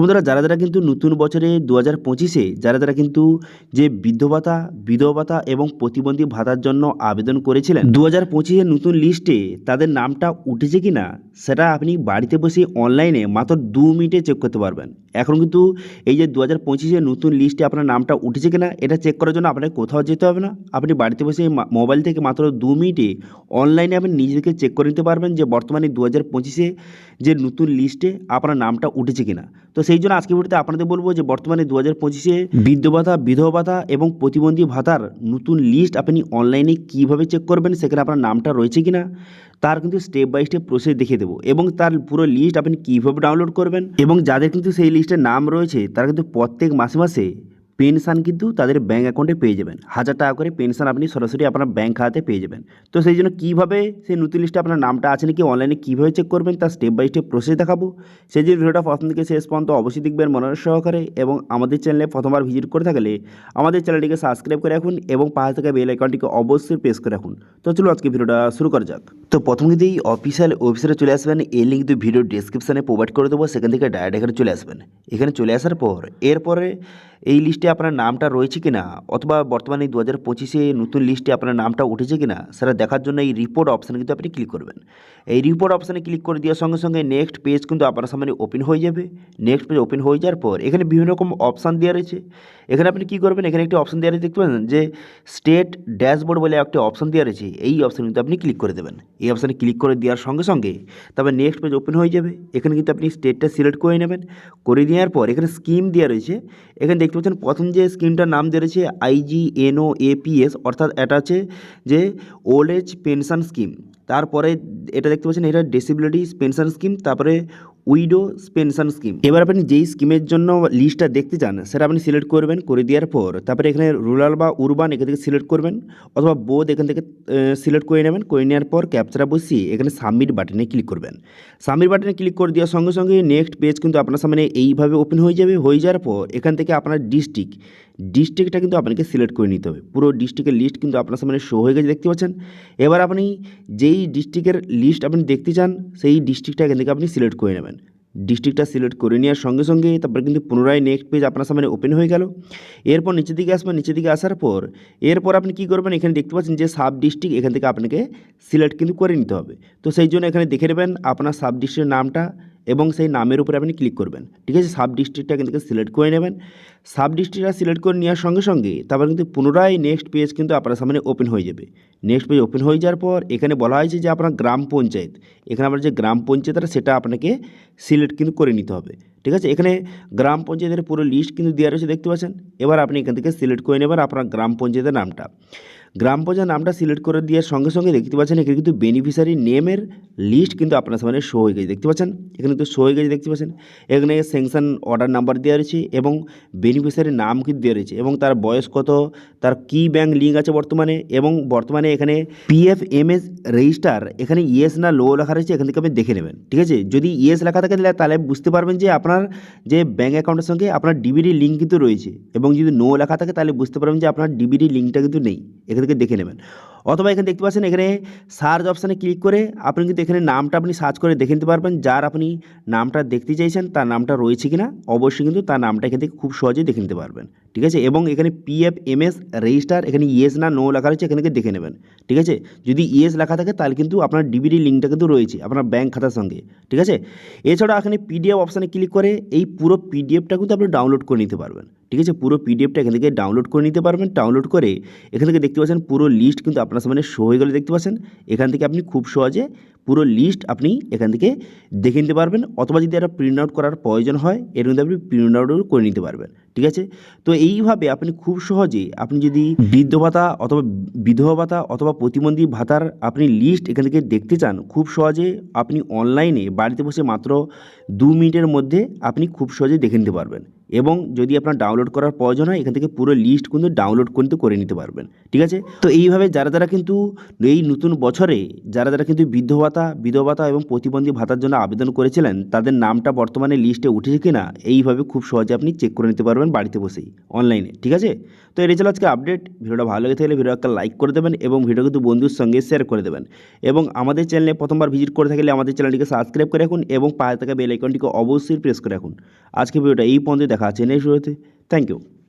বন্ধুরা যারা যারা কিন্তু নতুন বছরে দু হাজার পঁচিশে, যারা যারা কিন্তু যে বৃদ্ধ ভাতা বিধবা ভাতা এবং প্রতিবন্ধী ভাতার জন্য আবেদন করেছিলেন দু হাজার পঁচিশের নতুন লিস্টে তাদের নামটা উঠেছে কি না সেটা আপনি বাড়িতে বসে অনলাইনে মাত্র দু মিনিটে চেক করতে পারবেন। এখন কিন্তু এই যে দু হাজার পঁচিশের নতুন লিস্টে আপনার নামটা উঠেছে কিনা, এটা চেক করার জন্য আপনাকে কোথাও যেতে হবে না। আপনি বাড়িতে বসে মোবাইল থেকে মাত্র দু মিনিটে অনলাইনে আপনি নিজেকে চেক করে নিতে পারবেন যে বর্তমানে দু হাজার পঁচিশে যে নতুন লিস্টে আপনার নামটা উঠেছে কিনা। তো সেই জন্য আজকে ভিডিওতে আপনাদের বলব যে বর্তমানে দু হাজার পঁচিশে বৃদ্ধ ভাতা বিধবা ভাতা এবং প্রতিবন্ধী ভাতার নতুন লিস্ট আপনি অনলাইনে কীভাবে চেক করবেন, সেখানে আপনার নামটা রয়েছে কিনা। তার কিন্তু স্টেপ বাই স্টেপ প্রসেস দেখিয়ে দেবো এবং তার পুরো লিস্ট আপনি কীভাবে ডাউনলোড করবেন এবং যাদের কিন্তু সেই লিস্টে নাম রয়েছে, তারা কিন্তু প্রত্যেক মাসে মাসে পেনশন কিন্তু তাদের ব্যাঙ্ক অ্যাকাউন্টে পেয়ে যাবেন। হাজার টাকা করে পেনশন আপনি সরাসরি আপনার ব্যাঙ্ক খাতে পেয়ে যাবেন। তো সেই জন্য কীভাবে সেই নতুন লিস্টে আপনার নামটা আছে নাকি অনলাইনে কীভাবে চেক করবেন তার স্টেপ বাই স্টেপ প্রসেস দেখাবো। সেই জন্য ভিডিওটা প্রথম থেকে শেষ পর্যন্ত অবশ্যই দেখবেন মনোযোগ সহকারে এবং আমাদের চ্যানেলে প্রথমবার ভিজিট করে থাকলে আমাদের চ্যানেলটিকে সাবস্ক্রাইব করে রাখুন এবং পাশে থাকা বেল আইকনটিকে অবশ্যই প্রেস করে রাখুন। তো চলো আজকে ভিডিওটা শুরু করা যাক। তো প্রথম কিন্তু এই অফিসিয়াল ওয়েবসাইটে চলে আসবেন, এই লিঙ্ক কিন্তু ভিডিও ডিসক্রিপশানে প্রোভাইড করে দেবো, সেখান থেকে ডাইরেক্ট এখানে চলে আসবেন। এখানে চলে আসার পর, এরপরে এই লিস্টে আপনার নামটা রয়েছে কিনা? অথবা বর্তমানে দু হাজার পঁচিশে নতুন লিস্টে আপনার নামটা উঠেছে কিনা? সেটা দেখার জন্য এই রিপোর্ট অপশানে কিন্তু আপনি ক্লিক করবেন। এই রিপোর্ট অপশানে ক্লিক করে দেওয়ার সঙ্গে সঙ্গে নেক্সট পেজ কিন্তু আপনার সামনে ওপেন হয়ে যাবে। নেক্সট পেজ ওপেন হয়ে যাওয়ার পর এখানে বিভিন্ন রকম অপশান দেওয়া রয়েছে। এখানে আপনি কী করবেন? এখানে একটি অপশান দেওয়া রয়েছে, দেখতে পাচ্ছেন যে স্টেট ড্যাশবোর্ড বলে একটা অপশান দেওয়া রয়েছে। এই অপশান কিন্তু আপনি ক্লিক করে দেবেন। এই অপশানে ক্লিক করে দেওয়ার সঙ্গে সঙ্গে তারপর নেক্সট পেজ ওপেন হয়ে যাবে। এখানে কিন্তু আপনি স্টেটটা সিলেক্ট করে নেবেন। করে দেওয়ার পর এখানে স্কিম দেওয়া রয়েছে। এখানে দেখতে পাচ্ছেন, প্রথম যে স্কিমটার নাম দিয়েছে আইজিএনও এপিএস অর্থাৎ এটা আছে যে ওল্ড এজ পেনশন স্কিম। তারপরে এটা দেখতে পাচ্ছেন, এটা ডিসেবিলিটি পেনশন স্কিম তারপরে উইডো পেনশন স্কিম। এবার আপনি যেই স্কিমের জন্য লিস্টটা দেখতে চান, সেটা আপনি সিলেক্ট করবেন, করে দেওয়ার পর তারপরে এখানে রুরাল বা উরবান এখান থেকে সিলেক্ট করবেন, অথবা বোধ এখান থেকে সিলেক্ট করে নেবেন, করে নেওয়ার পর ক্যাপচারা বসিয়ে এখানে সাবমিট বাটনে ক্লিক করবেন। সাবমিট বাটনে ক্লিক করে দেওয়ার সঙ্গে সঙ্গে নেক্সট পেজ কিন্তু আপনার সামনে এইভাবে ওপেন হয়ে যাবে। হয়ে যাওয়ার পর এখান থেকে আপনার ডিস্ট্রিক্ট ডিস্ট্রিক্টটা কিন্তু আপনাকে সিলেক্ট করে নিতে হবে। পুরো ডিস্ট্রিক্টের লিস্ট কিন্তু আপনার সামনে শো হয়ে গেছে, দেখতে পাচ্ছেন? এবার আপনি যেই ডিস্ট্রিক্টের লিস্ট আপনি দেখতে চান, সেই ডিস্ট্রিক্টটা এখান থেকে আপনি সিলেক্ট করে নেবেন। ডিস্ট্রিক্টটা সিলেক্ট করে নেওয়ার সঙ্গে সঙ্গে তারপর কিন্তু পুনরায় নেক্সট পেজ আপনার সামনে ওপেন হয়ে গেল। এরপর নিচের দিকে আসবেন, নিচের দিকে আসার পর এরপর আপনি কী করবেন? এখানে দেখতে পাচ্ছেন যে সাব ডিস্ট্রিক্ট এখান থেকে আপনাকে সিলেক্ট কিন্তু করে নিতে হবে। তো সেই জন্য এখানে দেখে নেবেন আপনার সাব ডিস্ট্রিক্টের নামটা এবং সেই নামের উপরে আপনি ক্লিক করবেন। ঠিক আছে? সাব ডিস্ট্রিক্টটা থেকে সিলেক্ট করে নেবেন। সাব ডিস্ট্রিক্টটা সিলেক্ট করে নেওয়ার সঙ্গে সঙ্গে তারপর কিন্তু পুনরায় নেক্সট পেজ কিন্তু আপনার সামনে ওপেন হয়ে যাবে। নেক্সট পেজ ওপেন হয়ে যাওয়ার পর এখানে বলা হয়েছে যে আপনার গ্রাম পঞ্চায়েত, এখানে আপনার যে গ্রাম পঞ্চায়েতটা সেটা আপনাকে সিলেক্ট কিন্তু করে নিতে হবে। ঠিক আছে? এখানে গ্রাম পঞ্চায়েতের পুরো লিস্ট কিন্তু দেওয়া রয়েছে, দেখতে পাচ্ছেন? এবার আপনি এখান থেকে সিলেক্ট করে নেবেন আপনার গ্রাম পঞ্চায়েতের নামটা। গ্রাম পঞ্চায়েত নামটা সিলেক্ট করে দেওয়ার সঙ্গে সঙ্গে দেখতে পাচ্ছেন এখানে কিন্তু বেনিফিশিয়ারি নেমের লিস্ট কিন্তু আপনার সামনে শো হয়ে গেছে। দেখতে পাচ্ছেন? এখানে কিন্তু শো হয়ে গেছে, দেখতে পাচ্ছেন? এখানে স্যাংশন অর্ডার নাম্বার দেওয়া রয়েছে এবং বেনিফিশিয়ারির নাম কিন্তু দেওয়া রয়েছে এবং তার বয়স কত, তার কি ব্যাংক লিঙ্ক আছে বর্তমানে এবং বর্তমানে এখানে পিএফ এমএস রেজিস্টার এখানে ইয়েস না লো লেখা রয়েছে, এখান থেকে আপনি দেখে নেবেন। ঠিক আছে? যদি ইয়েস লেখা থাকে, তাহলে বুঝতে পারবেন যে আপনার যে ব্যাঙ্ক অ্যাকাউন্টের সঙ্গে আপনার ডিবিডি লিঙ্ক কিন্তু রয়েছে এবং যদি নো লেখা থাকে, তাহলে বুঝতে পারবেন যে আপনার ডিবিডি লিঙ্কটা কিন্তু নেই। এখান থেকে দেখে নেবেন। অথবা এখানে দেখতে পাচ্ছেন, এখানে সার্চ অপশানে ক্লিক করে আপনি কিন্তু এখানে নামটা আপনি সার্চ করে দেখে নিতে পারবেন। যার আপনি নামটা দেখতে চাইছেন, তার নামটা রয়েছে কিনা, অবশ্যই কিন্তু তার নামটা এখান থেকে খুব সহজেই দেখে নিতে পারবেন। ঠিক আছে? এবং এখানে পিএফ এমএস রেজিস্টার এখানে ইয়েস না নো লেখা রয়েছে, এখানে দেখে নেবেন। ঠিক আছে? যদি ইয়েস লেখা থাকে, তাহলে কিন্তু আপনার ডিবিডি লিঙ্কটা কিন্তু রয়েছে, আপনার ব্যাঙ্ক খাতার সঙ্গে। ঠিক আছে? এছাড়া এখানে পিডিএফ অপশানে ক্লিক করে এই পুরো পিডিএফটা কিন্তু আপনি ডাউনলোড করে নিতে পারবেন। ঠিক আছে? পুরো পিডিএফটা এখান থেকে ডাউনলোড করে নিতে পারবেন। ডাউনলোড করে এখান থেকে দেখতে পাচ্ছেন পুরো লিস্ট কিন্তু আপনার সামনে শো হয়ে গেলে দেখতে পাচ্ছেন। এখান থেকে আপনি খুব সহজে পুরো লিস্ট আপনি এখান থেকে দেখে নিতে পারবেন। অথবা যদি একটা প্রিন্ট আউট করার প্রয়োজন হয়, এর মধ্যে আপনি প্রিন্ট আউটও করে নিতে পারবেন। ঠিক আছে? তো এইভাবে আপনি খুব সহজে আপনি যদি বৃদ্ধ ভাতা অথবা বিধবা ভাতা অথবা প্রতিবন্ধী ভাতার আপনি লিস্ট এখান থেকে দেখতে চান, খুব সহজে আপনি অনলাইনে বাড়িতে বসে মাত্র দু মিনিটের মধ্যে আপনি খুব সহজে দেখে নিতে পারবেন। এবং যদি আপনার ডাউনলোড করার প্রয়োজন হয়, এখান থেকে পুরো লিস্ট কিন্তু ডাউনলোড কিন্তু করে নিতে পারবেন, ঠিক আছে? তো এইভাবে যারা যারা কিন্তু এই নতুন বছরে, যারা যারা কিন্তু বৃদ্ধ ভাতা বিধবা ভাতা এবং প্রতিবন্ধী ভাতার জন্য আবেদন করেছিলেন, তাদের নামটা বর্তমানে লিস্টে উঠেছে কি না এইভাবে খুব সহজে আপনি চেক করে নিতে পারবেন বাড়িতে বসেই অনলাইনে ঠিক আছে? তো এটাই ছিল আজকে আপডেট ভিডিওটা ভালো লেগে থাকলে ভিডিও একটা লাইক করে দেবেন এবং ভিডিও কিন্তু বন্ধুর সঙ্গে শেয়ার করে দেবেন। এবং আমাদের চ্যানেলে প্রথমবার ভিজিট করে থাকলে আমাদের চ্যানেলটিকে সাবস্ক্রাইব করে রাখুন এবং পায়ে থাকা বেল আইকনটিকে অবশ্যই প্রেস করে রাখুন। আজকে ভিডিওটা এই পর্যন্ত দেখা আছে নেক্সট ভিডিওতে থ্যাংক ইউ